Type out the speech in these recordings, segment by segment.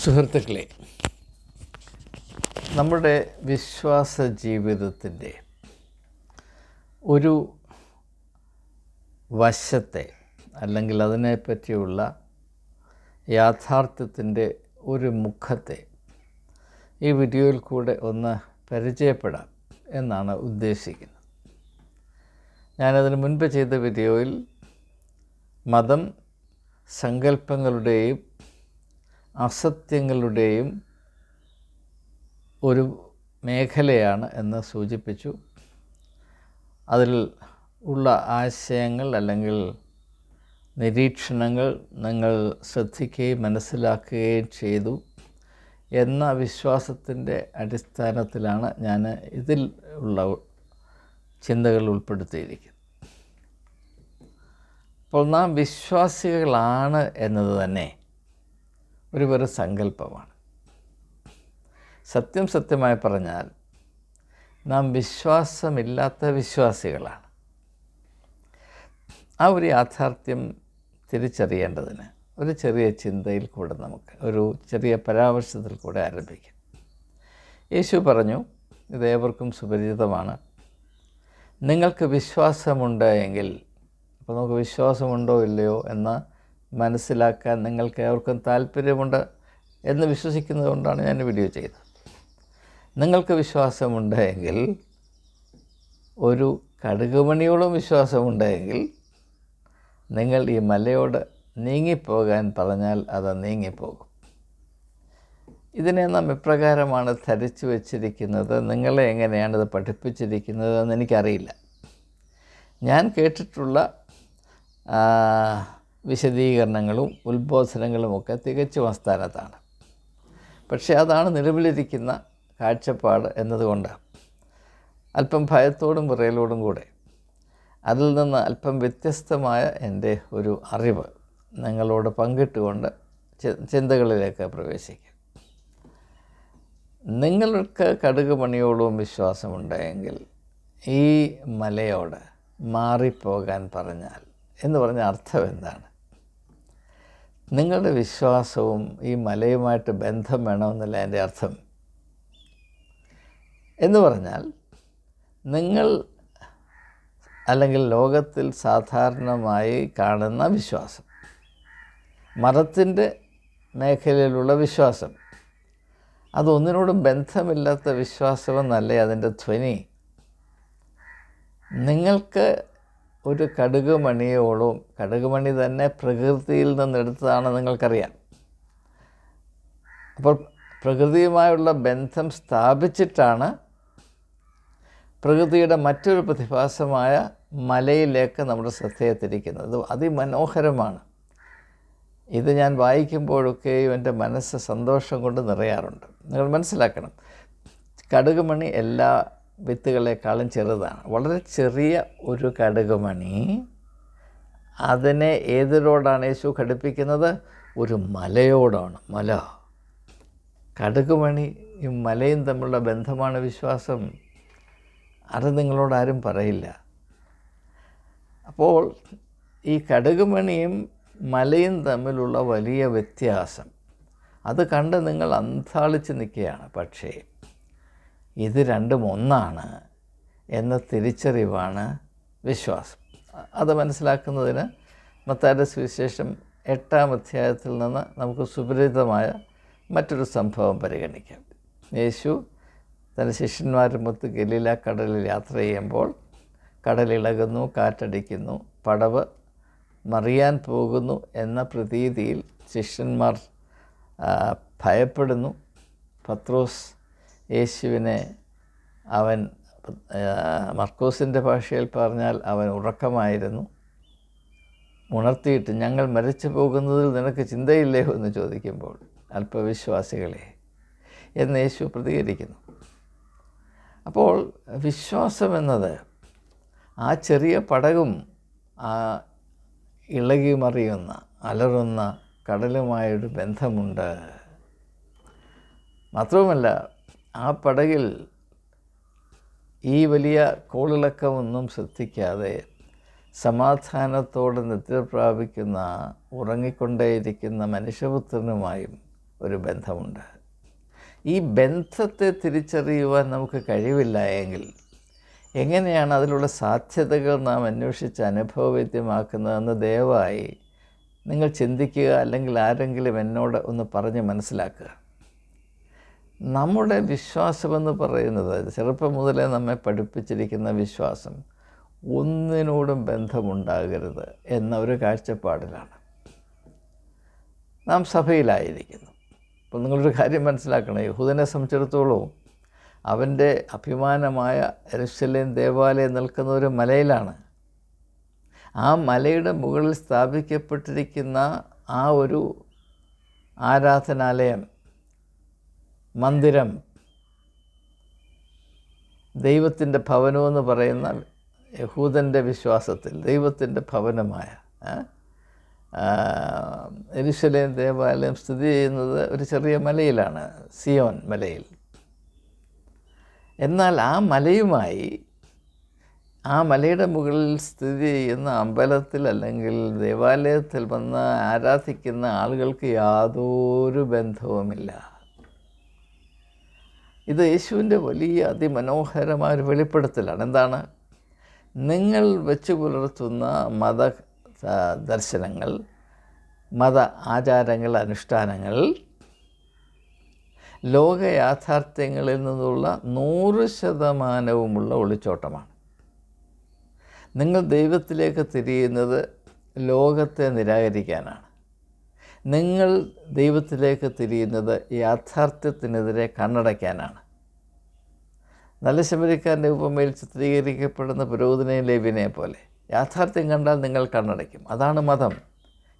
സുഹൃത്തുക്കളെ നമ്മുടെ വിശ്വാസ ജീവിതത്തിന്റെ ഒരു വശത്തെ അല്ലെങ്കിൽ അതിനെപ്പറ്റിയുള്ള യാഥാർത്ഥ്യത്തിന്റെ ഒരു മുഖത്തെ ഈ വീഡിയോയിൽ കൂടെ ഒന്ന് പരിചയപ്പെടാം എന്നാണ് ഉദ്ദേശിക്കുന്നത്. ഞാനതിന് മുൻപ് ചെയ്ത വീഡിയോയിൽ മതം സങ്കല്പങ്ങളുടെയും അസത്യങ്ങളുടെയും ഒരു മേഖലയാണ് എന്ന് സൂചിപ്പിച്ചു. അതിൽ ഉള്ള ആശയങ്ങൾ അല്ലെങ്കിൽ നിരീക്ഷണങ്ങൾ നിങ്ങൾ ശ്രദ്ധിക്കുകയും മനസ്സിലാക്കുകയും ചെയ്തു എന്ന വിശ്വാസത്തിന്റെ അടിസ്ഥാനത്തിലാണ് ഞാൻ ഇതിൽ ഉള്ള ചിന്തകൾ ഉൾപ്പെടുത്തിയിരിക്കുന്നത്. അപ്പോൾ നാം വിശ്വാസികളാണ് എന്നത് തന്നെ ഒരു വെറും സങ്കല്പമാണ്. സത്യം സത്യമായി പറഞ്ഞാൽ നാം വിശ്വാസമില്ലാത്ത വിശ്വാസികളാണ്. ആ ഒരു യാഥാർത്ഥ്യം തിരിച്ചറിയേണ്ടതിന് ഒരു ചെറിയ ചിന്തയിൽ കൂടെ നമുക്ക് ഒരു ചെറിയ പരാമർശത്തിൽ കൂടെ ആരംഭിക്കാം. യേശു പറഞ്ഞു ഇത് ഏവർക്കും സുപരിചിതമാണ്. നിങ്ങൾക്ക് വിശ്വാസമുണ്ട് എങ്കിൽ അപ്പോൾ നമുക്ക് വിശ്വാസമുണ്ടോ ഇല്ലയോ എന്ന് മനസ്സിലാക്കാൻ നിങ്ങൾക്ക് ഏവർക്കും താല്പര്യമുണ്ട് എന്ന് വിശ്വസിക്കുന്നത് കൊണ്ടാണ് ഞാൻ വീഡിയോ ചെയ്തത് നിങ്ങൾക്ക് വിശ്വാസമുണ്ടെങ്കിൽ ഒരു കടുകുമണിയോളം വിശ്വാസമുണ്ടെങ്കിൽ നിങ്ങൾ ഈ മലയോട് നീങ്ങിപ്പോകാൻ പറഞ്ഞാൽ അത് നീങ്ങിപ്പോകും. ഇതിനെ നാം ഇപ്രകാരമാണ് ധരിച്ചു വച്ചിരിക്കുന്നത്? നിങ്ങളെ എങ്ങനെയാണ് ഇത് പഠിപ്പിച്ചിരിക്കുന്നത് എന്ന് എനിക്കറിയില്ല. ഞാൻ കേട്ടിട്ടുള്ള വിശദീകരണങ്ങളും ഉത്ബോധനങ്ങളുമൊക്കെ തികച്ചും അസ്ഥാനത്താണ്. പക്ഷേ അതാണ് നിലവിലിരിക്കുന്ന കാഴ്ചപ്പാട് എന്നതുകൊണ്ട് അല്പം ഭയത്തോടും വിറയലോടും കൂടെ അതിൽ നിന്ന് അല്പം വ്യത്യസ്തമായ എന്റെ ഒരു അറിവ് നിങ്ങളോട് പങ്കിട്ടുകൊണ്ട് ചിന്തകളിലേക്ക് പ്രവേശിക്കും. നിങ്ങൾക്ക് കടുക് പണിയോളവും വിശ്വാസമുണ്ടെങ്കിൽ ഈ മലയോട് മാറിപ്പോകാൻ പറഞ്ഞാൽ എന്ന് പറഞ്ഞ അർത്ഥം എന്താണ്? നിങ്ങളുടെ വിശ്വാസവും ഈ മലയുമായിട്ട് ബന്ധം വേണമെന്നല്ല എന്റെ അർത്ഥം. എന്ന് പറഞ്ഞാൽ നിങ്ങൾ അല്ലെങ്കിൽ ലോകത്തിൽ സാധാരണമായി കാണുന്ന വിശ്വാസം മതത്തിന്റെ മേഖലയിലുള്ള വിശ്വാസം അതൊന്നിനോടും ബന്ധമില്ലാത്ത വിശ്വാസമെന്നല്ലേ അതിന്റെ ധ്വനി. നിങ്ങൾക്ക് ഒരു കടുക് മണിയോളം കടുക് മണി തന്നെ പ്രകൃതിയിൽ നിന്നെടുത്തതാണ് നിങ്ങൾക്കറിയാം. അപ്പോൾ പ്രകൃതിയുമായുള്ള ബന്ധം സ്ഥാപിച്ചിട്ടാണ് പ്രകൃതിയുടെ മറ്റൊരു പ്രതിഭാസമായ മലയിലേക്ക് നമ്മുടെ ശ്രദ്ധയെ തിരിക്കുന്നത് അത് അതിമനോഹരമാണ്. ഇത് ഞാൻ വായിക്കുമ്പോഴൊക്കെയും എന്റെ മനസ്സ് സന്തോഷം കൊണ്ട് നിറയാറുണ്ട്. നിങ്ങൾ മനസ്സിലാക്കണം. കടുക് മണി എല്ലാ വിത്തുകളെക്കാളും ചെറുതാണ്. വളരെ ചെറിയ ഒരു കടുകുമണി. അതിനെ ഏതിനോടാണ് യേശു ഘടിപ്പിക്കുന്നത്? ഒരു മലയോടാണ്. മല. കടുകുമണിയും മലയും തമ്മിലുള്ള ബന്ധമാണ് വിശ്വാസം. അത് നിങ്ങളോട് ആരും പറയില്ല. അപ്പോൾ ഈ കടുകുമണിയും മലയും തമ്മിലുള്ള വലിയ വ്യത്യാസം. അത് കണ്ട് നിങ്ങൾ അന്താളിച്ച് നിൽക്കുകയാണ്. പക്ഷേ ഇത് രണ്ടും ഒന്നാണ് എന്ന തിരിച്ചറിവാണ് വിശ്വാസം. അത് മനസ്സിലാക്കുന്നതിന് മത്താരുടെ സുവിശേഷം എട്ടാം അധ്യായത്തിൽ നിന്ന് നമുക്ക് സുപരിചിതമായ മറ്റൊരു സംഭവം പരിഗണിക്കാം. യേശു തന്റെ ശിഷ്യന്മാരുമൊത്ത് ഗലീല കടലിൽ യാത്ര ചെയ്യുമ്പോൾ കടലിളകുന്നു കാറ്റടിക്കുന്നു പടവ് മറിയാൻ പോകുന്നു എന്ന പ്രതീതിയിൽ ശിഷ്യന്മാർ ഭയപ്പെടുന്നു. പത്രോസ് യേശുവിനെ അവൻ മർക്കോസിന്റെ ഭാഷയിൽ പറഞ്ഞാൽ അവൻ ഉറക്കമായിരുന്നു. ഉണർത്തിയിട്ട് ഞങ്ങൾ മരിച്ചു പോകുന്നതിൽ നിനക്ക് ചിന്തയില്ലേ എന്ന് ചോദിക്കുമ്പോൾ അല്പവിശ്വാസികളെ എന്ന് യേശു പ്രതികരിക്കുന്നു. അപ്പോൾ വിശ്വാസം എന്നത് ആ ചെറിയ പടകും ആ ഇളകി മറിയുന്ന അലറുന്ന കടലുമായൊരു ബന്ധമുണ്ട്. മാത്രവുമല്ല ആ പടകിൽ ഈ വലിയ കോളിളക്കമൊന്നും ശ്രദ്ധിക്കാതെ സമാധാനത്തോടെ നിദ്ര പ്രാപിക്കുന്ന ഉറങ്ങിക്കൊണ്ടേയിരിക്കുന്ന മനുഷ്യപുത്രനുമായും ഒരു ബന്ധമുണ്ട്. ഈ ബന്ധത്തെ തിരിച്ചറിയുവാൻ നമുക്ക് കഴിവില്ല എങ്കിൽ എങ്ങനെയാണ് അതിലുള്ള സാധ്യതകൾ നാം അന്വേഷിച്ച് അനുഭവവേദ്യമാക്കുന്നതെന്ന് ദയവായി നിങ്ങൾ ചിന്തിക്കുക അല്ലെങ്കിൽ ആരെങ്കിലും എന്നോട് ഒന്ന് പറഞ്ഞ് മനസ്സിലാക്കുക. നമ്മുടെ വിശ്വാസമെന്ന് പറയുന്നത് ചെറുപ്പം മുതലേ നമ്മെ പഠിപ്പിച്ചിരിക്കുന്ന വിശ്വാസം ഒന്നിനോടും ബന്ധമുണ്ടാകരുത് എന്ന ഒരു കാഴ്ചപ്പാടിലാണ്. നാം സഭയിലായിരിക്കുന്നു. അപ്പോൾ നിങ്ങളൊരു കാര്യം മനസ്സിലാക്കണം. യഹൂദനെ സംബന്ധിച്ചിടത്തോളം അവന്റെ അഭിമാനമായ എരുസലേം ദേവാലയം നിൽക്കുന്ന ഒരു മലയിലാണ്. ആ മലയുടെ മുകളിൽ സ്ഥാപിക്കപ്പെട്ടിരിക്കുന്ന ആ ഒരു ആരാധനാലയം മന്ദിരം. ദൈവത്തിന്റെ ഭവനമെന്ന് പറയുന്ന യഹൂദന്റെ വിശ്വാസത്തിൽ ദൈവത്തിന്റെ ഭവനമായ എരിശലേം ദേവാലയം സ്ഥിതി ചെയ്യുന്നത് ഒരു ചെറിയ മലയിലാണ് സിയോൻ മലയിൽ. എന്നാൽ ആ മലയുമായി ആ മലയുടെ മുകളിൽ സ്ഥിതി ചെയ്യുന്ന അമ്പലത്തിൽ അല്ലെങ്കിൽ ദേവാലയത്തിൽ വന്ന് ആരാധിക്കുന്ന ആളുകൾക്ക് യാതൊരു ബന്ധവുമില്ല. ഇത് യേശുവിന്റെ വലിയ അതിമനോഹരമായ ഒരു വെളിപ്പെടുത്തലാണ്. എന്താണ്? നിങ്ങൾ വെച്ച് പുലർത്തുന്ന മത ദർശനങ്ങൾ മത ആചാരങ്ങൾ അനുഷ്ഠാനങ്ങൾ ലോക യാഥാർത്ഥ്യങ്ങളിൽ നിന്നുള്ള നൂറ് ശതമാനവുമുള്ള ഒളിച്ചോട്ടമാണ്. നിങ്ങൾ ദൈവത്തിലേക്ക് തിരിയുന്നത് ലോകത്തെ നിരാകരിക്കാനാണ്. നിങ്ങൾ ദൈവത്തിലേക്ക് തിരിയുന്നത് യാഥാർത്ഥ്യത്തിനെതിരെ കണ്ണടയ്ക്കാനാണ്. നല്ല ശബരിക്കാരന്റെ ഉപമയിൽ ചിത്രീകരിക്കപ്പെടുന്ന പുരോഹിതനെയും ലേവിനെ പോലെ യാഥാർത്ഥ്യം കണ്ടാൽ നിങ്ങൾ കണ്ണടയ്ക്കും. അതാണ് മതം.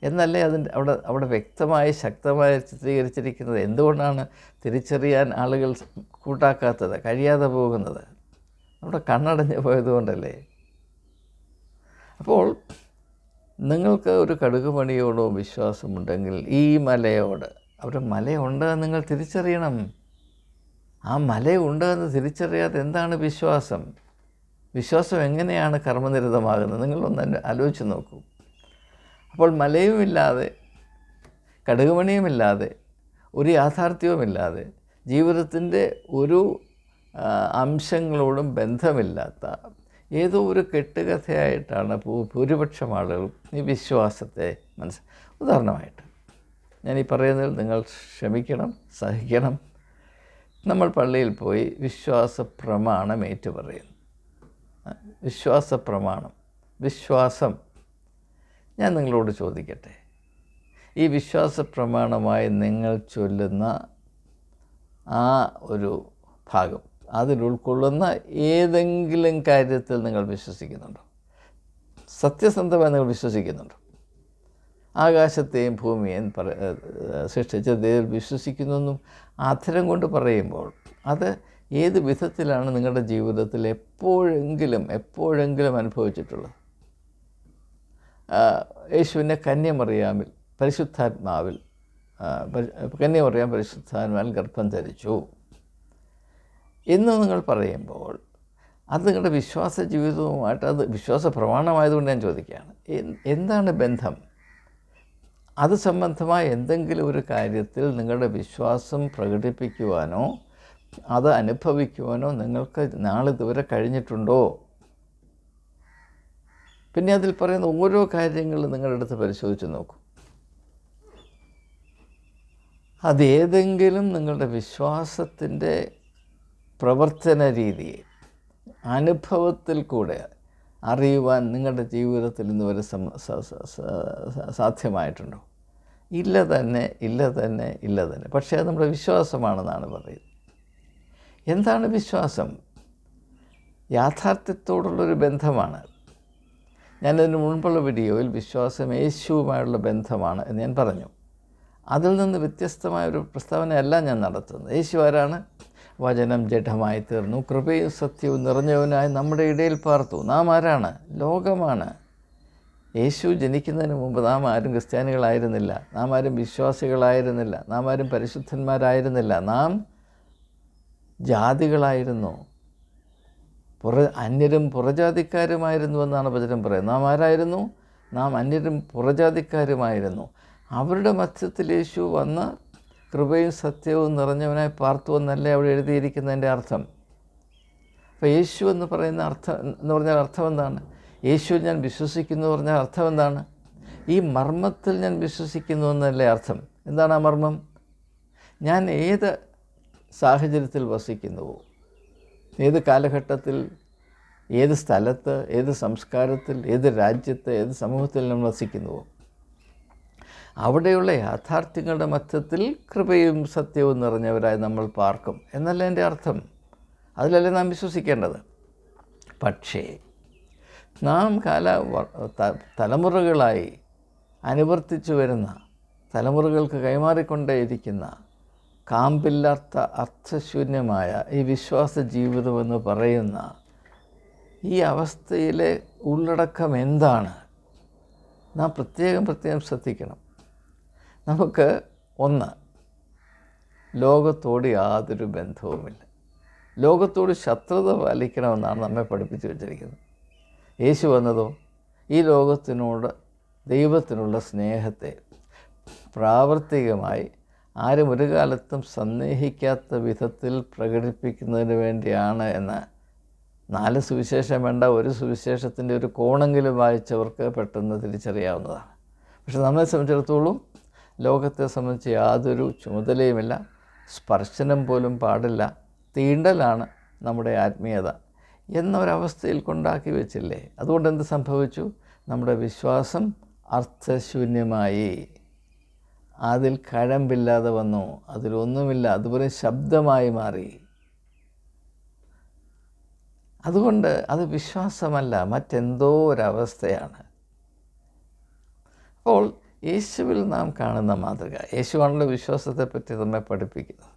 എന്നല്ലേ അതിന്റെ അവിടെ അവിടെ വ്യക്തമായി ശക്തമായി ചിത്രീകരിച്ചിരിക്കുന്നത്? എന്തുകൊണ്ടാണ് തിരിച്ചറിയാൻ ആളുകൾ കൂട്ടാക്കാത്തത് കഴിയാതെ പോകുന്നത്? അവിടെ കണ്ണടഞ്ഞ് പോയതുകൊണ്ടല്ലേ? അപ്പോൾ നിങ്ങൾക്ക് ഒരു കടുക് പണിയോടോ വിശ്വാസമുണ്ടെങ്കിൽ ഈ മലയോട്. അവിടെ മലയുണ്ട് എന്ന് നിങ്ങൾ തിരിച്ചറിയണം. ആ മലയുണ്ട് എന്ന് തിരിച്ചറിയാതെ എന്താണ് വിശ്വാസം? വിശ്വാസം എങ്ങനെയാണ് കർമ്മനിരതമാകുന്നത്? നിങ്ങളൊന്ന് ആലോചിച്ച് നോക്കൂ. അപ്പോൾ മലയുമില്ലാതെ കടുകുമണിയുമില്ലാതെ ഒരു യാഥാർത്ഥ്യവുമില്ലാതെ ജീവിതത്തിന്റെ ഒരു അംശങ്ങളോടും ബന്ധമില്ലാത്ത ഏതോ ഒരു കെട്ടുകഥയായിട്ടാണ് ഭൂരിപക്ഷം ആളുകളും ഈ വിശ്വാസത്തെ മനസ്സ് ഉദാഹരണമായിട്ട് ഞാൻ ഈ പറയുന്നതിൽ നിങ്ങൾ ക്ഷമിക്കണം സഹിക്കണം. നമ്മൾ പള്ളിയിൽ പോയി വിശ്വാസ പ്രമാണം ഏറ്റുപറയുന്നു. വിശ്വാസ പ്രമാണം വിശ്വാസം. ഞാൻ നിങ്ങളോട് ചോദിക്കട്ടെ ഈ വിശ്വാസ പ്രമാണമായി നിങ്ങൾ ചൊല്ലുന്ന ആ ഒരു ഭാഗം അതിൽ ഉൾക്കൊള്ളുന്ന ഏതെങ്കിലും കാര്യത്തിൽ നിങ്ങൾ വിശ്വസിക്കുന്നുണ്ടോ? സത്യസന്ധമായി നിങ്ങൾ വിശ്വസിക്കുന്നുണ്ടോ? ആകാശത്തെയും ഭൂമിയെയും പറ സൃഷ്ടിച്ച ദൈവം വിശ്വസിക്കുന്നെന്നും അധരം കൊണ്ട് പറയുമ്പോൾ അത് ഏത് വിധത്തിലാണ് നിങ്ങളുടെ ജീവിതത്തിൽ എപ്പോഴെങ്കിലും എപ്പോഴെങ്കിലും അനുഭവിച്ചിട്ടുള്ളത്? യേശുവിനെ കന്യമറിയാമിൽ പരിശുദ്ധാത്മാവിൽ കന്യമറിയാൻ പരിശുദ്ധാത്മാവിൽ ഗർഭം ധരിച്ചു. എന്ന് നിങ്ങൾ പറയുമ്പോൾ അത് നിങ്ങളുടെ വിശ്വാസ ജീവിതവുമായിട്ട് അത് വിശ്വാസ പ്രമാണമായതുകൊണ്ട് ഞാൻ ചോദിക്കുകയാണ്. എന്താണ് ബന്ധം? അത് സംബന്ധമായ എന്തെങ്കിലും ഒരു കാര്യത്തിൽ നിങ്ങളുടെ വിശ്വാസം പ്രകടിപ്പിക്കുവാനോ അത് അനുഭവിക്കുവാനോ നിങ്ങൾക്ക് നാളിതുവരെ കഴിഞ്ഞിട്ടുണ്ടോ? പിന്നെ അതിൽ പറയുന്ന ഓരോ കാര്യങ്ങളും നിങ്ങളുടെ അടുത്ത് പരിശോധിച്ച് നോക്കും. അതേതെങ്കിലും നിങ്ങളുടെ വിശ്വാസത്തിന്റെ പ്രവർത്തന രീതിയെ അനുഭവത്തിൽ കൂടെ അറിയുവാൻ നിങ്ങളുടെ ജീവിതത്തിൽ ഇന്ന് വരെ സാധ്യമായിട്ടുണ്ടോ? ഇല്ല തന്നെ ഇല്ല തന്നെ ഇല്ല തന്നെ. പക്ഷേ അത് നമ്മുടെ വിശ്വാസമാണെന്നാണ് പറയുന്നത്. എന്താണ് വിശ്വാസം? യാഥാർത്ഥ്യത്തോടുള്ളൊരു ബന്ധമാണ്. ഞാനതിന് മുൻപുള്ള വീഡിയോയിൽ വിശ്വാസം യേശുവുമായുള്ള ബന്ധമാണ് എന്ന് ഞാൻ പറഞ്ഞു. അതിൽ നിന്ന് വ്യത്യസ്തമായ ഒരു പ്രസ്താവനയല്ല ഞാൻ നടത്തുന്നത്. യേശു ആരാണ്? വചനം ജഡമായി തീർന്നു. കൃപയും സത്യവും നിറഞ്ഞവനായി നമ്മുടെ ഇടയിൽ പാർത്തു. നാം ആരാണ്? ലോകമാണ്. യേശു ജനിക്കുന്നതിന് മുമ്പ് നാം ആരും ക്രിസ്ത്യാനികളായിരുന്നില്ല. നാം ആരും വിശ്വാസികളായിരുന്നില്ല. നാം ആരും പരിശുദ്ധന്മാരായിരുന്നില്ല. നാം ജാതികളായിരുന്നു. പുറ അന്യരും പുറജാതിക്കാരുമായിരുന്നു എന്നാണ് വചനം പറയുന്നത്. നാം ആരായിരുന്നു? നാം അന്യരും പുറജാതിക്കാരുമായിരുന്നു. അവരുടെ മധ്യത്തിൽ യേശു വന്ന് കൃപയും സത്യവും നിറഞ്ഞവനായി പാർത്തു എന്നല്ലേ അവിടെ എഴുതിയിരിക്കുന്നതിന്റെ അർത്ഥം. അപ്പോൾ യേശു എന്ന് പറയുന്ന അർത്ഥം എന്ന് പറഞ്ഞാൽ അർത്ഥം എന്താണ് യേശു ഞാൻ വിശ്വസിക്കുന്നു എന്ന് പറഞ്ഞാൽ അർത്ഥം എന്താണ് ഈ മർമ്മത്തിൽ ഞാൻ വിശ്വസിക്കുന്നു എന്നല്ലേ അർത്ഥം? എന്താണ് ആ മർമ്മം? ഞാൻ ഏത് സാഹചര്യത്തിൽ വസിക്കുന്നുവോ ഏത് കാലഘട്ടത്തിൽ ഏത് സ്ഥലത്ത് ഏത് സംസ്കാരത്തിൽ ഏത് രാജ്യത്ത് ഏത് സമൂഹത്തിൽ നമ്മൾ വസിക്കുന്നുവോ അവിടെയുള്ള യാഥാർത്ഥ്യങ്ങളുടെ മധ്യത്തിൽ കൃപയും സത്യവും നിറഞ്ഞവരായി നമ്മൾ പാർക്കും എന്നല്ല എന്റെ അർത്ഥം? അതിലല്ലേ നാം വിശ്വസിക്കേണ്ടത്? പക്ഷേ നാം കാല തലമുറകളായി അനുവർത്തിച്ചു വരുന്ന തലമുറകൾക്ക് കൈമാറിക്കൊണ്ടേയിരിക്കുന്ന കാമ്പില്ലാത്ത അർത്ഥശൂന്യമായ ഈ വിശ്വാസ ജീവിതമെന്ന് പറയുന്ന ഈ അവസ്ഥയിലെ ഉള്ളടക്കം എന്താണ്? നാം പ്രത്യേകം പ്രത്യേകം ശ്രദ്ധിക്കണം. നമുക്ക് ഒന്ന് ലോകത്തോട് യാതൊരു ബന്ധവുമില്ല. ലോകത്തോട് ശത്രുത പാലിക്കണമെന്നാണ് നമ്മെ പഠിപ്പിച്ചു വച്ചിരിക്കുന്നത്. യേശു വന്നതോ ഈ ലോകത്തിനോട് ദൈവത്തിനുള്ള സ്നേഹത്തെ പ്രാവർത്തികമായി ആരും ഒരു കാലത്തും സന്ദേഹിക്കാത്ത വിധത്തിൽ പ്രകടിപ്പിക്കുന്നതിന് വേണ്ടിയാണ് എന്ന് നാല് സുവിശേഷം വേണ്ട ഒരു സുവിശേഷത്തിന്റെ ഒരു കോണെങ്കിലും വായിച്ചവർക്ക് പെട്ടെന്ന് തിരിച്ചറിയാവുന്നതാണ്. പക്ഷെ നമ്മെ സംബന്ധിച്ചിടത്തോളം ലോകത്തെ സംബന്ധിച്ച് യാതൊരു ചുമതലയുമില്ല. സ്പർശനം പോലും പാടില്ല. തീണ്ടലാണ് നമ്മുടെ ആത്മീയത. എന്നൊരവസ്ഥയിൽ കൊണ്ടാക്കി വെച്ചില്ലേ? അതുകൊണ്ട് എന്ത് സംഭവിച്ചു? നമ്മുടെ വിശ്വാസം അർത്ഥശൂന്യമായി. അതിൽ കഴമ്പില്ലാതെ വന്നു. അതിലൊന്നുമില്ല അതുപോലെ ശബ്ദമായി മാറി. അതുകൊണ്ട് അത് വിശ്വാസമല്ല. മറ്റെന്തോ ഒരവസ്ഥയാണ്. അപ്പോൾ യേശുവിൽ നാം കാണുന്ന മാതൃക. യേശുവാണല്ലോ വിശ്വാസത്തെപ്പറ്റി നമ്മെ പഠിപ്പിക്കുന്നത്.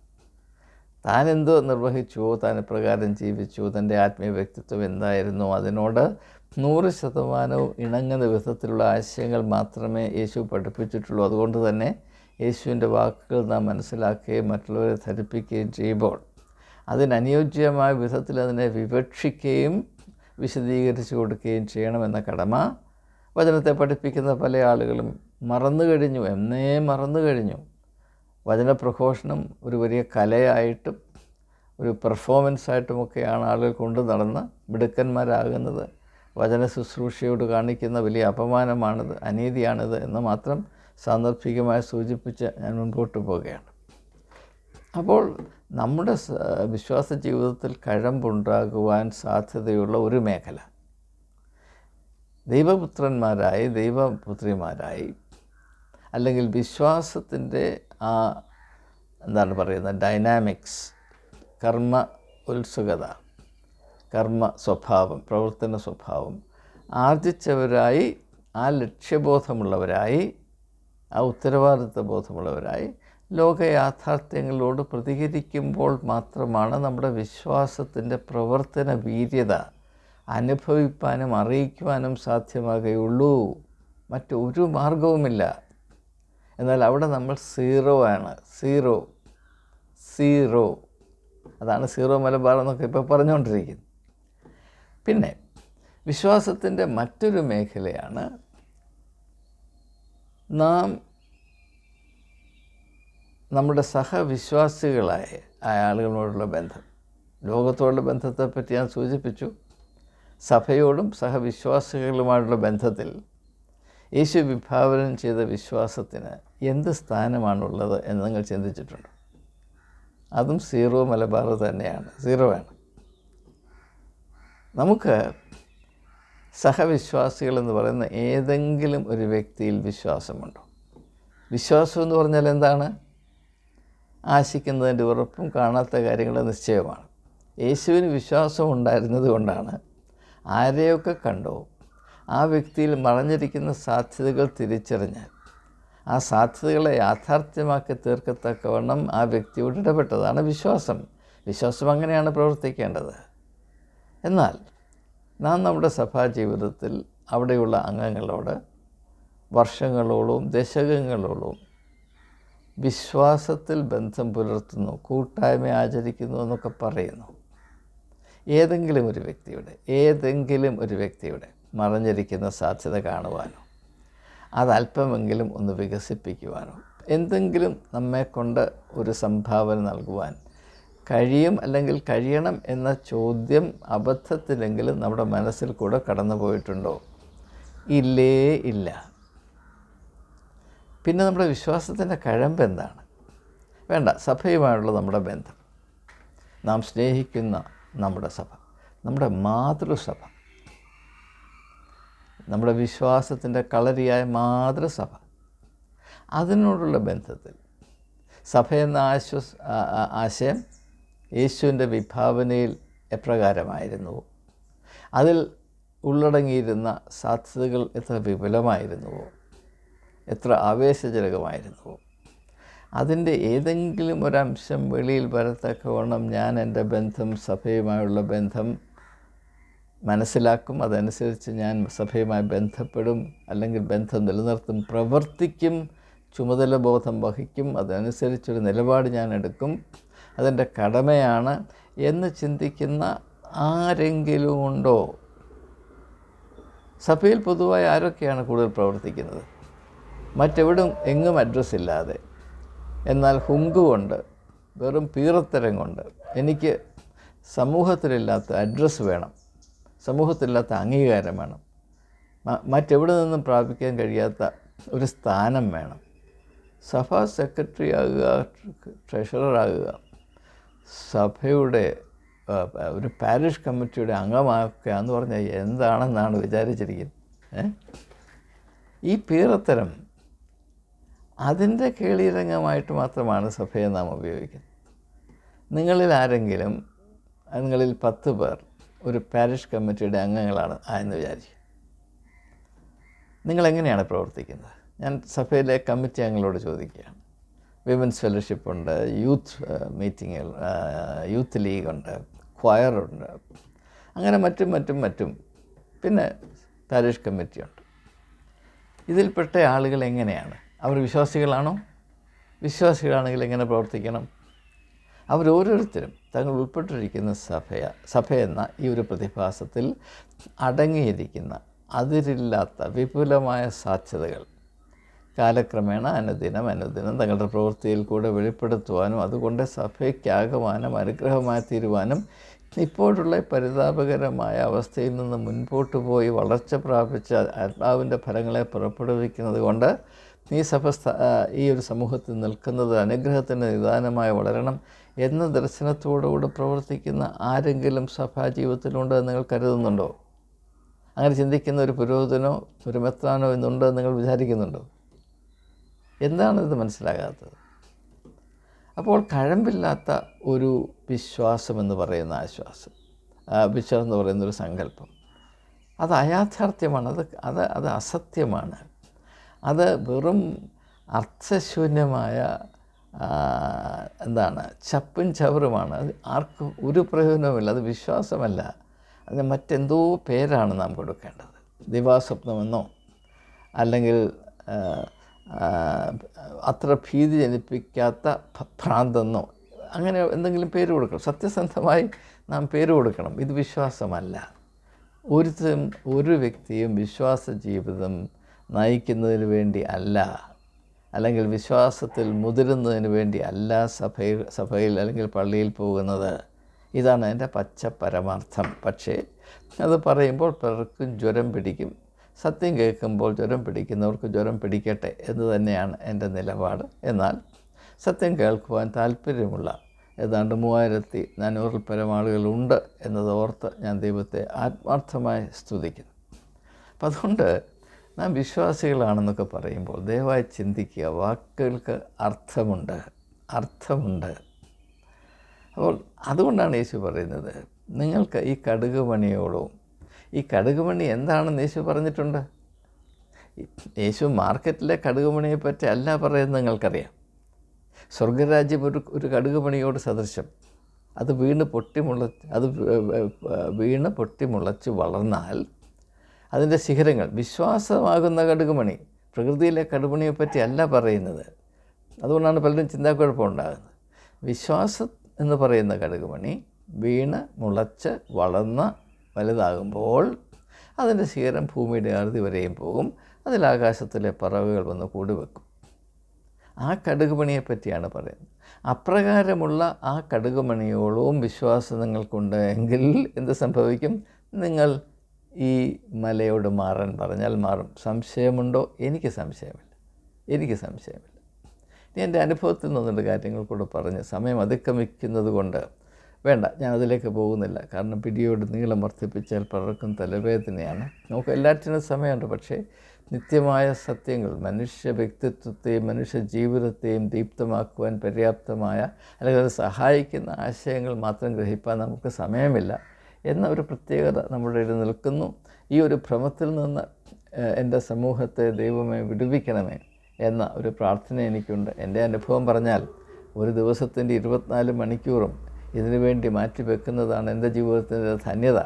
താൻ എന്തോ നിർവഹിച്ചുവോ താൻ പ്രകാരം ജീവിച്ചു തന്റെ ആത്മീയ വ്യക്തിത്വം എന്തായിരുന്നു അതിനോട് നൂറ് ശതമാനവും ഇണങ്ങുന്ന വിധത്തിലുള്ള ആശയങ്ങൾ മാത്രമേ യേശു പഠിപ്പിച്ചിട്ടുള്ളൂ. അതുകൊണ്ട് തന്നെ യേശുവിന്റെ വാക്കുകൾ നാം മനസ്സിലാക്കുകയും മറ്റുള്ളവരെ ധരിപ്പിക്കുകയും ചെയ്യുമ്പോൾ അതിനനുയോജ്യമായ വിധത്തിൽ അതിനെ വിവക്ഷിക്കുകയും വിശദീകരിച്ചു കൊടുക്കുകയും ചെയ്യണമെന്ന കടമ വചനത്തെ പഠിപ്പിക്കുന്ന പല ആളുകളും മറന്നു കഴിഞ്ഞു എന്നേ മറന്നു കഴിഞ്ഞു. വചനപ്രഘോഷണം ഒരു വലിയ കലയായിട്ടും ഒരു പെർഫോമൻസായിട്ടുമൊക്കെയാണ് ആളുകൾ കൊണ്ടു നടന്ന് മിടുക്കന്മാരാകുന്നത്. വചന ശുശ്രൂഷയോട് കാണിക്കുന്ന വലിയ അപമാനമാണിത് അനീതിയാണിത് എന്ന് മാത്രം സാന്ദർഭികമായി സൂചിപ്പിച്ച് ഞാൻ മുൻപോട്ട് പോവുകയാണ്. അപ്പോൾ നമ്മുടെ വിശ്വാസ ജീവിതത്തിൽ കഴമ്പുണ്ടാകുവാൻ സാധ്യതയുള്ള ഒരു മേഖല. ദൈവപുത്രന്മാരായി ദൈവപുത്രിമാരായി അല്ലെങ്കിൽ വിശ്വാസത്തിന്റെ ആ എന്താണ് പറയുന്നത് ഡൈനാമിക്സ് കർമ്മ ഉത്സുകത കർമ്മ സ്വഭാവം പ്രവർത്തന സ്വഭാവം ആർജിച്ചവരായി ആ ലക്ഷ്യബോധമുള്ളവരായി ആ ഉത്തരവാദിത്വ ബോധമുള്ളവരായി ലോക യാഥാർത്ഥ്യങ്ങളോട് പ്രതികരിക്കുമ്പോൾ മാത്രമാണ് നമ്മുടെ വിശ്വാസത്തിന്റെ പ്രവർത്തന വീര്യത അനുഭവിപ്പാനും അറിയിക്കുവാനും സാധ്യമാകുകയുള്ളൂ. മറ്റൊരു മാർഗവുമില്ല എന്നാൽ അവിടെ നമ്മൾ സീറോ ആണ്. സീറോ. സീറോ. അതാണ് സീറോ മലബാർ എന്നൊക്കെ ഇപ്പോൾ പറഞ്ഞുകൊണ്ടിരിക്കുന്നത്. പിന്നെ വിശ്വാസത്തിന്റെ മറ്റൊരു മേഖലയാണ് നാം നമ്മുടെ സഹവിശ്വാസികളായ ആളുകളോടുള്ള ബന്ധം. ലോകത്തോടുള്ള ബന്ധത്തെപ്പറ്റി ഞാൻ സൂചിപ്പിച്ചു. സഭയോടും സഹവിശ്വാസികളുമായുള്ള ബന്ധത്തിൽ യേശു വിഭാവനം ചെയ്ത വിശ്വാസത്തിന് എന്ത് സ്ഥാനമാണുള്ളത് എന്ന് നിങ്ങൾ ചിന്തിച്ചിട്ടുണ്ട്? അതും സീറോ മലബാർ തന്നെയാണ്. സീറോ ആണ് നമുക്ക് സഹവിശ്വാസികൾ എന്ന് പറയുന്ന ഏതെങ്കിലും ഒരു വ്യക്തിയിൽ വിശ്വാസമുണ്ടോ? വിശ്വാസം എന്ന് പറഞ്ഞാൽ എന്താണ്? ആശിക്കുന്നതിന്റെ ഉറപ്പും കാണാത്ത കാര്യങ്ങൾ നിശ്ചയമാണ്. യേശുവിന് വിശ്വാസം ഉണ്ടായിരുന്നത് കൊണ്ടാണ് ആരെയൊക്കെ കണ്ടോ? ആ വ്യക്തിയിൽ മറഞ്ഞിരിക്കുന്ന സാധ്യതകൾ തിരിച്ചറിഞ്ഞാൽ ആ സാധ്യതകളെ യാഥാർത്ഥ്യമാക്കി തീർക്കത്തക്കവണ്ണം ആ വ്യക്തിയോട് ഇടപെട്ടതാണ് വിശ്വാസം. വിശ്വാസം അങ്ങനെയാണ് പ്രവർത്തിക്കേണ്ടത്. എന്നാൽ നാം നമ്മുടെ സഭാ ജീവിതത്തിൽ അവിടെയുള്ള അംഗങ്ങളോട് വർഷങ്ങളോളവും ദശകങ്ങളോളവും വിശ്വാസത്തിൽ ബന്ധം പുലർത്തുന്നു കൂട്ടായ്മ ആചരിക്കുന്നു എന്നൊക്കെ പറയുന്നു. ഏതെങ്കിലും ഒരു വ്യക്തിയുടെ ഏതെങ്കിലും ഒരു വ്യക്തിയുടെ മറഞ്ഞിരിക്കുന്ന സാധ്യത കാണുവാനോ? അത് അല്പമെങ്കിലും ഒന്ന് വികസിപ്പിക്കുവാനോ എന്തെങ്കിലും നമ്മെ കൊണ്ട് ഒരു സംഭാവന നൽകുവാൻ കഴിയും അല്ലെങ്കിൽ കഴിയണം എന്ന ചോദ്യം അബദ്ധത്തിലെങ്കിലും നമ്മുടെ മനസ്സിൽ കൂടെ കടന്നു പോയിട്ടുണ്ടോ? ഇല്ലേ ഇല്ല. പിന്നെ നമ്മുടെ വിശ്വാസത്തിന്റെ കഴമ്പ് എന്താണ്? വേണ്ട സഭയുമായുള്ള നമ്മുടെ ബന്ധം. നാം സ്നേഹിക്കുന്ന നമ്മുടെ സഭ നമ്മുടെ മാതൃസഭ. നമ്മുടെ വിശ്വാസത്തിന്റെ കളരിയായ മാതൃസഭ. അതിനോടുള്ള ബന്ധത്തിൽ സഭ എന്ന ആശ്വസ് ആശയം യേശുവിന്റെ വിഭാവനയിൽ എപ്രകാരമായിരുന്നു. അതിൽ ഉള്ളടങ്ങിയിരുന്ന സാധ്യതകൾ എത്ര വിപുലമായിരുന്നുവോ എത്ര ആവേശജനകമായിരുന്നുവോ അതിന്റെ ഏതെങ്കിലും ഒരംശം വെളിയിൽ വരത്തക്കവണ്ണം ഞാൻ എന്റെ ബന്ധം സഭയുമായുള്ള ബന്ധം മനസ്സിലാക്കും. അതനുസരിച്ച് ഞാൻ സഭയുമായി ബന്ധപ്പെടും. അല്ലെങ്കിൽ ബന്ധം നിലനിർത്തും. പ്രവർത്തിക്കും. ചുമതല ബോധം വഹിക്കും. അതനുസരിച്ചൊരു നിലപാട് ഞാൻ എടുക്കും. അതെന്റെ കടമയാണ് എന്ന് ചിന്തിക്കുന്ന ആരെങ്കിലും ഉണ്ടോ? സഭയിൽ പൊതുവായി ആരൊക്കെയാണ് കൂടുതൽ പ്രവർത്തിക്കുന്നത്? മറ്റെവിടും എങ്ങും അഡ്രസ്സ് ഇല്ലാതെ. എന്നാൽ ഹുങ്കു കൊണ്ട് വെറും പീറത്തരം കൊണ്ട് എനിക്ക് സമൂഹത്തിലില്ലാത്ത അഡ്രസ്സ് വേണം. സമൂഹത്തിലില്ലാത്ത അംഗീകാരം വേണം. മറ്റെവിടെ നിന്നും പ്രാപിക്കാൻ കഴിയാത്ത ഒരു സ്ഥാനം വേണം. സഭാ സെക്രട്ടറി ആകുക ട്രഷറർ ആകുക സഭയുടെ ഒരു പാരിഷ് കമ്മിറ്റിയുടെ അംഗമാക്കുക എന്ന് പറഞ്ഞാൽ എന്താണെന്നാണ് വിചാരിച്ചിരിക്കുന്നത്? ഈ പീറത്തരം അതിന്റെ കേളിരംഗമായിട്ട് മാത്രമാണ് സഭയെ നാം ഉപയോഗിക്കുന്നത്. നിങ്ങളിൽ ആരെങ്കിലും നിങ്ങളിൽ പത്ത് പേർ ഒരു പാരിഷ് കമ്മിറ്റിയുടെ അംഗങ്ങളാണ് ആയെന്ന് എന്ന് വിചാരിക്കും. നിങ്ങളെങ്ങനെയാണ് പ്രവർത്തിക്കുന്നത്? ഞാൻ സഭയിലെ കമ്മിറ്റി അംഗങ്ങളോട് ചോദിക്കുകയാണ്. വിമൻസ് ഫെലോഷിപ്പ് ഉണ്ട് യൂത്ത് മീറ്റിങ്ങുകൾ യൂത്ത് ലീഗ് ഉണ്ട് ക്വയറുണ്ട് അങ്ങനെ മറ്റും മറ്റും മറ്റും. പിന്നെ പാരിഷ് കമ്മിറ്റിയുണ്ട് ഇതിൽപ്പെട്ട ആളുകൾ എങ്ങനെയാണ്? അവർ വിശ്വാസികളാണോ? വിശ്വാസികളാണെങ്കിൽ എങ്ങനെ പ്രവർത്തിക്കണം? അവരോരോരുത്തരും തങ്ങൾ ഉൾപ്പെട്ടിരിക്കുന്ന സഭയ സഭയെന്ന ഈ ഒരു പ്രതിഭാസത്തിൽ അടങ്ങിയിരിക്കുന്ന അതിരില്ലാത്ത വിപുലമായ സാധ്യതകൾ കാലക്രമേണ അനുദിനം അനുദിനം തങ്ങളുടെ പ്രവൃത്തിയിൽ കൂടെ വെളിപ്പെടുത്തുവാനും അതുകൊണ്ട് സഭയ്ക്കാകുവാനും അനുഗ്രഹമായി തീരുവാനും ഇപ്പോഴുള്ള പരിതാപകരമായ അവസ്ഥയിൽ നിന്ന് മുൻപോട്ട് പോയി വളർച്ച പ്രാപിച്ച ആത്മാവിന്റെ ഫലങ്ങളെ പുറപ്പെടുവിക്കുന്നത് കൊണ്ട് ഈ സഭ ഈ ഒരു സമൂഹത്തിൽ നിൽക്കുന്നത് അനുഗ്രഹത്തിന് നിദാനമായി വളരണം. എന്ന ദർശനത്തോടുകൂടി പ്രവർത്തിക്കുന്ന ആരെങ്കിലും സഭാ ജീവിതത്തിലുണ്ട് എന്ന് നിങ്ങൾ കരുതുന്നുണ്ടോ? അങ്ങനെ ചിന്തിക്കുന്ന ഒരു പുരോഹിതനോ ഒരു എന്നുണ്ടോ എന്ന് നിങ്ങൾ വിചാരിക്കുന്നുണ്ടോ? എന്താണ് ഇത് മനസ്സിലാകാത്തത്? അപ്പോൾ കഴമ്പില്ലാത്ത ഒരു വിശ്വാസം എന്ന് പറയുന്ന ആശ്വാസം വിശ്വാസം എന്ന് പറയുന്ന ഒരു സങ്കല്പം അത് അയാഥാർത്ഥ്യമാണ് അത് അത് അത് അസത്യമാണ്. അത് വെറും അർത്ഥശൂന്യമായ എന്താണ്? ചപ്പും ചവറുമാണ്. അത് ആർക്കും ഒരു പ്രയോജനവുമില്ല. അത് വിശ്വാസമല്ല. അതിന് മറ്റെന്തോ പേരാണ് നാം കൊടുക്കേണ്ടത്. ദിവാസ്വപ്നമെന്നോ അല്ലെങ്കിൽ അത്ര ഭീതി ജനിപ്പിക്കാത്ത ഭ്രാന്തെന്നോ അങ്ങനെ എന്തെങ്കിലും പേര് കൊടുക്കണം. സത്യസന്ധമായി നാം പേര് കൊടുക്കണം. ഇത് വിശ്വാസമല്ല. ഒരു ഒരു വ്യക്തിയും വിശ്വാസ ജീവിതം നയിക്കുന്നതിന് വേണ്ടി അല്ല. അല്ലെങ്കിൽ വിശ്വാസത്തിൽ മുതിരുന്നതിന് വേണ്ടി അല്ല സഭയിൽ സഭയിൽ അല്ലെങ്കിൽ പള്ളിയിൽ പോകുന്നത്. ഇതാണ് എന്റെ പച്ച പരമാർത്ഥം. പക്ഷേ അത് പറയുമ്പോൾ പലർക്കും ജ്വരം പിടിക്കും. സത്യം കേൾക്കുമ്പോൾ ജ്വരം പിടിക്കുന്നവർക്ക് ജ്വരം പിടിക്കട്ടെ എന്ന് തന്നെയാണ് എന്റെ നിലപാട്. എന്നാൽ സത്യം കേൾക്കുവാൻ താല്പര്യമുള്ള ഏതാണ്ട് മൂവായിരത്തി നാനൂറിൽ പരം ആളുകളുണ്ട് എന്നത് ഓർത്ത് ഞാൻ ദൈവത്തെ ആത്മാർത്ഥമായി സ്തുതിക്കുന്നു. അപ്പം അതുകൊണ്ട് നാം വിശ്വാസികളാണെന്നൊക്കെ പറയുമ്പോൾ ദയവായി ചിന്തിക്കുക വാക്കുകൾക്ക് അർത്ഥമുണ്ട് അർത്ഥമുണ്ട്. അപ്പോൾ അതുകൊണ്ടാണ് യേശു പറയുന്നത് നിങ്ങൾക്ക് ഈ കടുക് കടുകുമണിയോടവും ഈ കടുക് പണി എന്താണെന്ന് യേശു പറഞ്ഞിട്ടുണ്ട്? യേശു മാർക്കറ്റിലെ കടുക് പറ്റി അല്ല പറയുന്നത് നിങ്ങൾക്കറിയാം. സ്വർഗരാജ്യം ഒരു ഒരു കടുക് പണിയോട് സദൃശം. അത് വീണ് പൊട്ടിമുള അത് വീണ് പൊട്ടിമുളച്ച് വളർന്നാൽ അതിന്റെ ശിഖരങ്ങൾ വിശ്വാസമാകുന്ന കടുകുമണി പ്രകൃതിയിലെ കടുകുമണിയെ പറ്റി അല്ല പറയുന്നത്. അതുകൊണ്ടാണ് പലരും ചിന്താക്കുഴപ്പമുണ്ടാകുന്നത് വിശ്വാസം എന്ന് പറയുന്ന കടുകുമണി വീണ് മുളച്ച് വളർന്ന് വലുതാകുമ്പോൾ അതിന്റെ ശിഖരം ഭൂമിയുടെ അറുതി വരെയും പോകും. അതിൽ ആകാശത്തിലെ പറവുകൾ വന്ന് കൂടുവെക്കും. ആ കടുകുമണിയെ പറ്റിയാണ് പറയുന്നത്. അപ്രകാരമുള്ള ആ കടുകുമണിയോളവും വിശ്വാസം നിങ്ങൾക്കുണ്ട് എങ്കിൽ എന്ത് സംഭവിക്കും? നിങ്ങൾ ഈ മലയോട് മാറാൻ പറഞ്ഞാൽ മാറും. സംശയമുണ്ടോ? എനിക്ക് സംശയമില്ല. എനിക്ക് സംശയമില്ല. ഇനി എന്റെ അനുഭവത്തിൽ നിന്നുള്ള കാര്യങ്ങൾ കൂടെ പറഞ്ഞ് സമയം അതിക്രമിക്കുന്നത് കൊണ്ട് വേണ്ട ഞാൻ അതിലേക്ക് പോകുന്നില്ല. കാരണം പിടിയോട് നീളം വർദ്ധിപ്പിച്ചാൽ പലർക്കും തലവേദനയാണ്. നമുക്ക് എല്ലാറ്റിനും സമയമുണ്ട് പക്ഷേ നിത്യമായ സത്യങ്ങൾ മനുഷ്യ വ്യക്തിത്വത്തെയും മനുഷ്യ ജീവിതത്തെയും ദീപ്തമാക്കുവാൻ പര്യാപ്തമായ അല്ലെങ്കിൽ അത് സഹായിക്കുന്ന ആശയങ്ങൾ മാത്രം ഗ്രഹിപ്പാൻ നമുക്ക് സമയമില്ല. എന്ന ഒരു പ്രത്യേകത നമ്മുടെ ഇടയിൽ നിൽക്കുന്നു. ഈ ഒരു ഭ്രമത്തിൽ നിന്ന് എന്റെ സമൂഹത്തെ ദൈവമേ വിടുവിക്കണമേ എന്ന ഒരു പ്രാർത്ഥന എനിക്കുണ്ട്. എന്റെ അനുഭവം പറഞ്ഞാൽ ഒരു ദിവസത്തിന്റെ ഇരുപത്തിനാല് മണിക്കൂറും ഇതിനു വേണ്ടി മാറ്റിവെക്കുന്നതാണ് എന്റെ ജീവിതത്തിന്റെ ധന്യത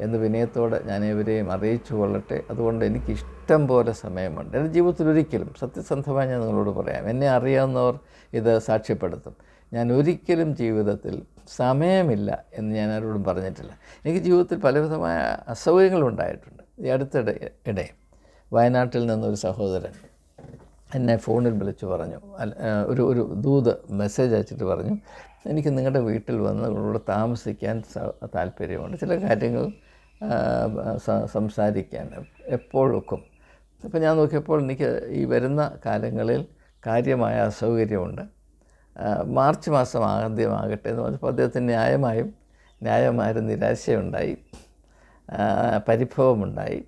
എന്ന് വിനയത്തോടെ ഞാൻ ഇവരെയും അറിയിച്ചു കൊള്ളട്ടെ. അതുകൊണ്ട് എനിക്ക് ഇഷ്ടം പോലെ സമയമുണ്ട്. എന്റെ ജീവിതത്തിൽ ഒരിക്കലും സത്യസന്ധമായി ഞാൻ നിങ്ങളോട് പറയാം എന്നെ അറിയാവുന്നവർ ഇത് സാക്ഷ്യപ്പെടുത്തും. ഞാൻ ഒരിക്കലും ജീവിതത്തിൽ സമയമില്ല എന്ന് ഞാൻ ആരോടും പറഞ്ഞിട്ടില്ല. എനിക്ക് ജീവിതത്തിൽ പലവിധമായ അസൗകര്യങ്ങളുണ്ടായിട്ടുണ്ട്. ഈ അടുത്തിടെ ഇടെ വയനാട്ടിൽ നിന്നൊരു സഹോദരൻ എന്നെ ഫോണിൽ വിളിച്ചു പറഞ്ഞു. ഒരു ഒരു ദൂത് മെസ്സേജ് അയച്ചിട്ട് പറഞ്ഞു എനിക്ക് നിങ്ങളുടെ വീട്ടിൽ വന്ന് നിങ്ങളോട് താമസിക്കാൻ താല്പര്യമുണ്ട്. ചില കാര്യങ്ങൾ സംസാരിക്കാൻ എപ്പോഴൊക്കും. അപ്പോൾ ഞാൻ നോക്കിയപ്പോൾ എനിക്ക് ഈ വരുന്ന കാലങ്ങളിൽ കാര്യമായ അസൗകര്യമുണ്ട്. മാർച്ച് മാസം ആദ്യമാകട്ടെ എന്ന് പറഞ്ഞപ്പോൾ അദ്ദേഹത്തിന് ന്യായമായും ന്യായമായൊരു നിരാശയുണ്ടായി. പരിഭവമുണ്ടായി.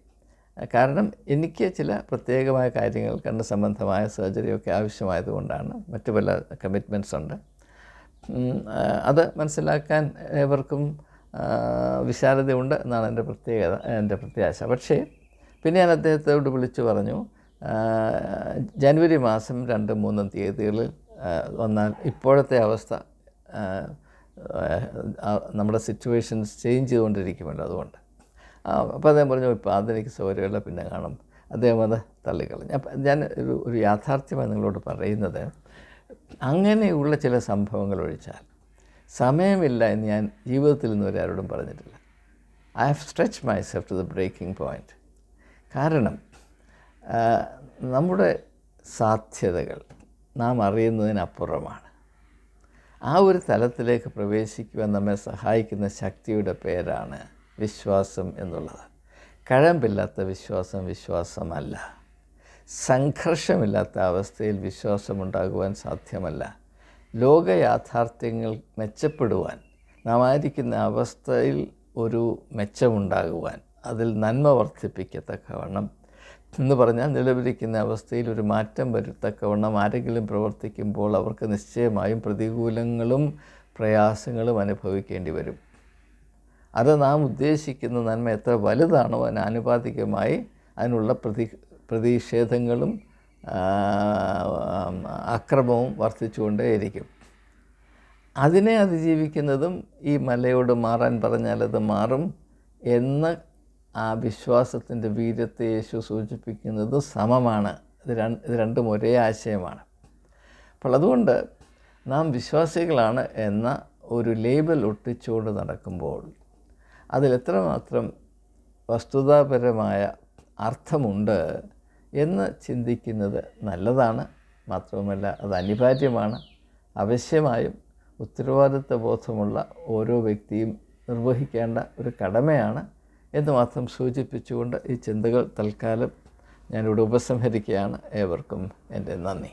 കാരണം എനിക്ക് ചില പ്രത്യേകമായ കാര്യങ്ങൾ കണ്ണ് സംബന്ധമായ സർജറിയൊക്കെ ആവശ്യമായതുകൊണ്ടാണ് മറ്റു പല കമ്മിറ്റ്മെന്റ്സ് ഉണ്ട്. അത് മനസ്സിലാക്കാൻ ഏവർക്കും വിശാലതയുണ്ട് എന്നാണ് എന്റെ പ്രത്യേകത എന്റെ പ്രത്യാശ. പക്ഷേ പിന്നെ ഞാൻ അദ്ദേഹത്തോട് വിളിച്ചു പറഞ്ഞു ജനുവരി മാസം രണ്ടും മൂന്നും തീയതികളിൽ വന്നാൽ ഇപ്പോഴത്തെ അവസ്ഥ നമ്മുടെ സിറ്റുവേഷൻസ് ചേഞ്ച് ചെയ്തുകൊണ്ടിരിക്കുമല്ലോ അതുകൊണ്ട്. അപ്പോൾ അദ്ദേഹം പറഞ്ഞു ഇപ്പോൾ അതെനിക്ക് സൗകര്യമില്ല പിന്നെ കാണും. അദ്ദേഹം അത് തള്ളിക്കളഞ്ഞു. അപ്പം ഞാൻ ഒരു ഒരു യാഥാർത്ഥ്യമായി നിങ്ങളോട് പറയുന്നത് അങ്ങനെയുള്ള ചില സംഭവങ്ങൾ ഒഴിച്ചാൽ സമയമില്ല എന്ന് ഞാൻ ജീവിതത്തിൽ നിന്ന് ഒരാരോടും പറഞ്ഞിട്ടില്ല. I have stretch myself to the breaking point കാരണം നമ്മുടെ സാധ്യതകൾ നാം അറിയുന്നതിനപ്പുറമാണ്. ആ ഒരു തലത്തിലേക്ക് പ്രവേശിക്കുവാൻ നമ്മെ സഹായിക്കുന്ന ശക്തിയുടെ പേരാണ് വിശ്വാസം എന്നുള്ളത്. കഴമ്പില്ലാത്ത വിശ്വാസം വിശ്വാസമല്ല. സംഘർഷമില്ലാത്ത അവസ്ഥയിൽ വിശ്വാസമുണ്ടാകുവാൻ സാധ്യമല്ല. ലോക യാഥാർത്ഥ്യങ്ങൾ മെച്ചപ്പെടുവാൻ നാം ആയിരിക്കുന്ന അവസ്ഥയിൽ ഒരു മെച്ചമുണ്ടാകുവാൻ അതിൽ നന്മ വർദ്ധിപ്പിക്കത്തക്കവണ്ണം എന്ന് പറഞ്ഞാൽ നിലവിലിരിക്കുന്ന അവസ്ഥയിൽ ഒരു മാറ്റം വരുത്തക്കവണ്ണം ആരെങ്കിലും പ്രവർത്തിക്കുമ്പോൾ അവർക്ക് നിശ്ചയമായും പ്രതികൂലങ്ങളും പ്രയാസങ്ങളും അനുഭവിക്കേണ്ടി വരും. അത് നാം ഉദ്ദേശിക്കുന്ന നന്മ എത്ര വലുതാണോ അതിന് ആനുപാതികമായി അതിനുള്ള പ്രതി പ്രതിഷേധങ്ങളും അക്രമവും വർദ്ധിച്ചുകൊണ്ടേയിരിക്കും. അതിനെ അതിജീവിക്കുന്നതും ഈ മലയോട് മാറാൻ പറഞ്ഞാൽ അത് മാറും എന്ന് ആ വിശ്വാസത്തിന്റെ വീര്യത്തെ യേശു സൂചിപ്പിക്കുന്നത് സമമാണ്. ഇത് രണ്ട് ഇത് രണ്ടും ഒരേ ആശയമാണ്. അപ്പോൾ അതുകൊണ്ട് നാം വിശ്വാസികളാണ് എന്ന ഒരു ലേബൽ ഒട്ടിച്ചുകൊണ്ട് നടക്കുമ്പോൾ അതിൽ എത്രമാത്രം വസ്തുതാപരമായ അർത്ഥമുണ്ട് എന്ന് ചിന്തിക്കുന്നത് നല്ലതാണ്. മാത്രവുമല്ല അത് അനിവാര്യമാണ്. അവശ്യമായും ഉത്തരവാദിത്വ ബോധമുള്ള ഓരോ വ്യക്തിയും നിർവഹിക്കേണ്ട ഒരു കടമയാണ് എന്ന് മാത്രം സൂചിപ്പിച്ചുകൊണ്ട് ഈ ചിന്തകൾ തൽക്കാലം ഞാനിവിടെ ഉപസംഹരിക്കുകയാണ്. ഏവർക്കും എന്റെ നന്ദി.